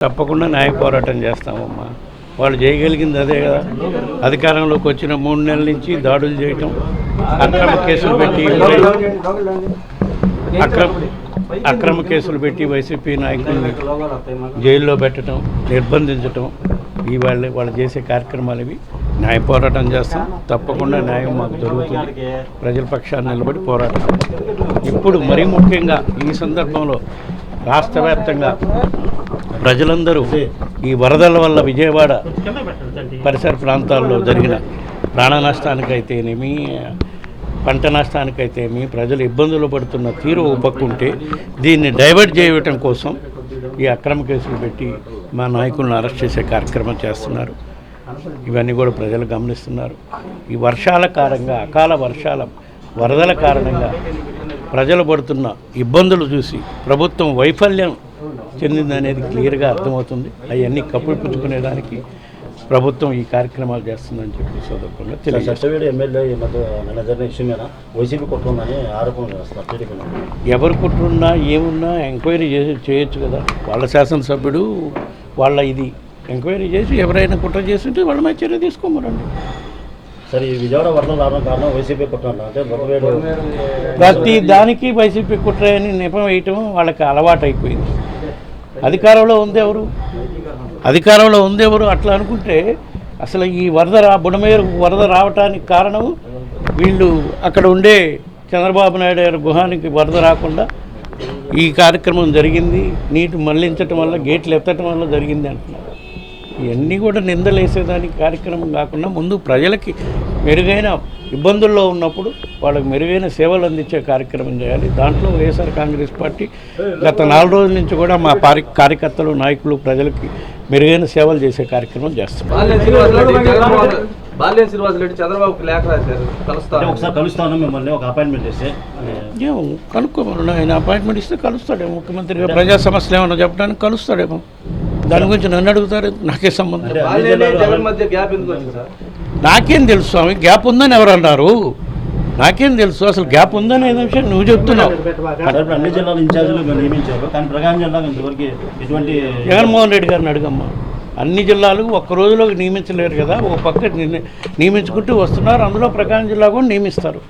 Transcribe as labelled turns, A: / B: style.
A: తప్పకుండా న్యాయ పోరాటం చేస్తామమ్మా. వాళ్ళు చేయగలిగింది అదే కదా. అధికారంలోకి వచ్చిన మూడు నెలల నుంచి దాడులు చేయటం అక్రమ కేసులు పెట్టి అక్రమ అక్రమ కేసులు పెట్టి వైసీపీ నాయకుల్ని జైల్లో పెట్టడం నిర్బంధించటం ఈ వాళ్ళే వాళ్ళు చేసే కార్యక్రమాలు ఇవి. న్యాయ పోరాటం చేస్తాం. తప్పకుండా న్యాయం మాకు దొరుకుతుంది ప్రజల పక్షాన్ని నిలబడి పోరాటం. ఇప్పుడు మరీ ముఖ్యంగా ఈ సందర్భంలో రాష్ట్ర వ్యాప్తంగా ప్రజలందరూ ఈ వరదల వల్ల విజయవాడ పరిసర ప్రాంతాల్లో జరిగిన ప్రాణ నష్టానికైతేనేమి పంట నష్టానికైతేమి ప్రజలు ఇబ్బందులు పడుతున్న తీరు ఉంటే దీన్ని డైవర్ట్ చేయటం కోసం ఈ అక్రమ కేసులు పెట్టి మా నాయకులను అరెస్ట్ చేసే కార్యక్రమం చేస్తున్నారు. ఇవన్నీ కూడా ప్రజలు గమనిస్తున్నారు. ఈ వర్షాల కారణంగా అకాల వర్షాల వరదల కారణంగా ప్రజలు పడుతున్న ఇబ్బందులు చూసి ప్రభుత్వం వైఫల్యం చెందిందనేది క్లియర్గా అర్థమవుతుంది. అవన్నీ కప్పుపుచ్చుకునేదానికి ప్రభుత్వం ఈ కార్యక్రమాలు చేస్తుందని చెప్పి సందర్భంగా తెలియజేస్తాను
B: సత్యవేడు ఎమ్మెల్యే ఈ మధ్య జరిగిన ఇష్యూ మీద వైసీపీ కుట్రుందని ఆరోపణలు చేస్తారు
A: ఎవరు కుట్రున్నా ఏమున్నా ఎంక్వైరీ చేసి చేయొచ్చు కదా. వాళ్ళ శాసనసభ్యుడు వాళ్ళ ఇది ఎంక్వైరీ చేసి ఎవరైనా కుట్ర చేస్తుంటే వాళ్ళ మీద చర్య తీసుకోమరండి
B: సరే ఈ విజయవాడ వరదలు రావడం కారణం వైసీపీ కుట్ర అంటే
A: ప్రతి దానికి వైసీపీ కుట్ర అని నెపం వేయటం వాళ్ళకి అలవాటు అయిపోయింది అధికారంలో ఉంది ఎవరు అధికారంలో ఉంది ఎవరు అట్లా అనుకుంటే అసలు ఈ వరద రా బుడమేరు వరద రావటానికి కారణం వీళ్ళు అక్కడ ఉండే చంద్రబాబు నాయుడు గారి గుహానికి వరద రాకుండా ఈ కార్యక్రమం జరిగింది. నీటి మళ్ళించటం వల్ల గేట్లు ఎత్తటం వల్ల జరిగింది అంటున్నారు. ఇవన్నీ కూడా నిందలేసేదానికి కార్యక్రమం కాకుండా ముందు ప్రజలకి మెరుగైన ఇబ్బందుల్లో ఉన్నప్పుడు వాళ్ళకి మెరుగైన సేవలు అందించే కార్యక్రమం చేయాలి. దాంట్లో వైఎస్ఆర్ కాంగ్రెస్ పార్టీ గత నాలుగు రోజుల నుంచి కూడా మా పారి కార్యకర్తలు నాయకులు ప్రజలకి మెరుగైన సేవలు చేసే కార్యక్రమం చేస్తున్నాం
C: బాల్యం చంద్రబాబుకి లేఖ రాశారు.
B: ఒకసారి కలుస్తాను మిమ్మల్ని ఒక అపాయింట్మెంట్ చేస్తే
A: ఏమో కనుక్కోమను. ఆయన అపాయింట్మెంట్ ఇస్తే కలుస్తాడేమో ముఖ్యమంత్రిగా ప్రజా సమస్యలు ఏమన్నా చెప్పడానికి కలుస్తాడేమో. దాని గురించి నన్ను అడుగుతారు నాకే సంబంధం నాకేం తెలుసు స్వామి గ్యాప్ ఉందని ఎవరు అన్నారు నాకేం తెలుసు అసలు గ్యాప్ ఉందని ఏదో విషయం నువ్వు చెప్తున్నావు.
B: అన్ని జిల్లాల ఇన్ఛార్జీలు మీరు నియమించారు కానీ ప్రకాశం జిల్లాకు ఇంతవరకు ఎటువంటి
A: జగన్మోహన్ రెడ్డి గారిని అడుగమ్మా. అన్ని జిల్లాలు ఒక్క రోజులో నియమించలేరు కదా ఒక పక్క నియమించుకుంటూ వస్తున్నారు అందులో ప్రకాశం జిల్లా కూడా నియమిస్తారు.